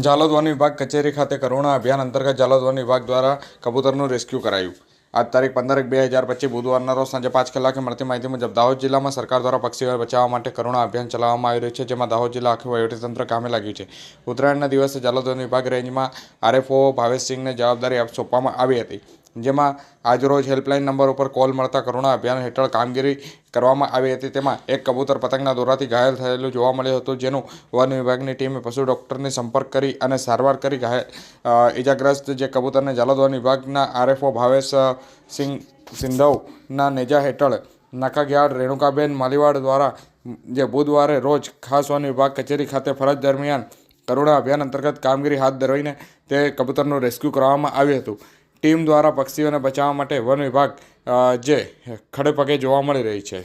Jhalod one વિભાગ કચેરી ખાતે કરુણા અભિયાન અંતર્ગત જાલોદ વન વિભાગ દ્વારા કબૂતરનું રેસ્ક્યુ કરાયું. આજ તારીખ પંદર બે હજાર પચીસ બુધવારના રોજ સાંજે પાંચ કલાકે મળતી માહિતી મુજબ દાહોદ જિલ્લામાં સરકાર દ્વારા પક્ષીઓને બચાવવા માટે કરુણા અભિયાન ચલાવવામાં આવી રહ્યું છે, જેમાં દાહોદ જિલ્લા આખું વહીવટીતંત્ર કામે લાગ્યું છે. ઉત્તરાયણના દિવસે જાલોદ વન વિભાગ રેન્જમાં આરએફઓ ભાવેશસિંહને જવાબદારી સોંપવામાં આવી હતી. જેમાં આજરોજ હેલ્પલાઇન નંબર ઉપર કોલ મળતા કરુણા અભિયાન હેઠળ કામગીરી કરવામાં આવી હતી. તેમાં એક કબૂતર પતંગના દોરાથી ઘાયલ થયેલું જોવા મળ્યું હતું, જેનું વન વિભાગની ટીમે પશુ ડૉક્ટરને સંપર્ક કરી અને સારવાર કરી. ઘાયલ ઇજાગ્રસ્ત જે કબૂતરને જાલોદ વન વિભાગના આરએફઓ ભાવેશ સિંહ સિંધવના નેજા હેઠળ નાકાગિયાળ રેણુકાબેન માલીવાડ દ્વારા જે બુધવારે રોજ ખાસ વન વિભાગ કચેરી ખાતે ફરજ દરમિયાન કરુણા અભિયાન અંતર્ગત કામગીરી હાથ ધરાવીને તે કબૂતરનું રેસ્ક્યુ કરવામાં આવ્યું હતું. ટીમ દ્વારા પક્ષીઓને બચાવવા માટે વન વિભાગ જે ખડેપગે જોવા મળી રહી છે.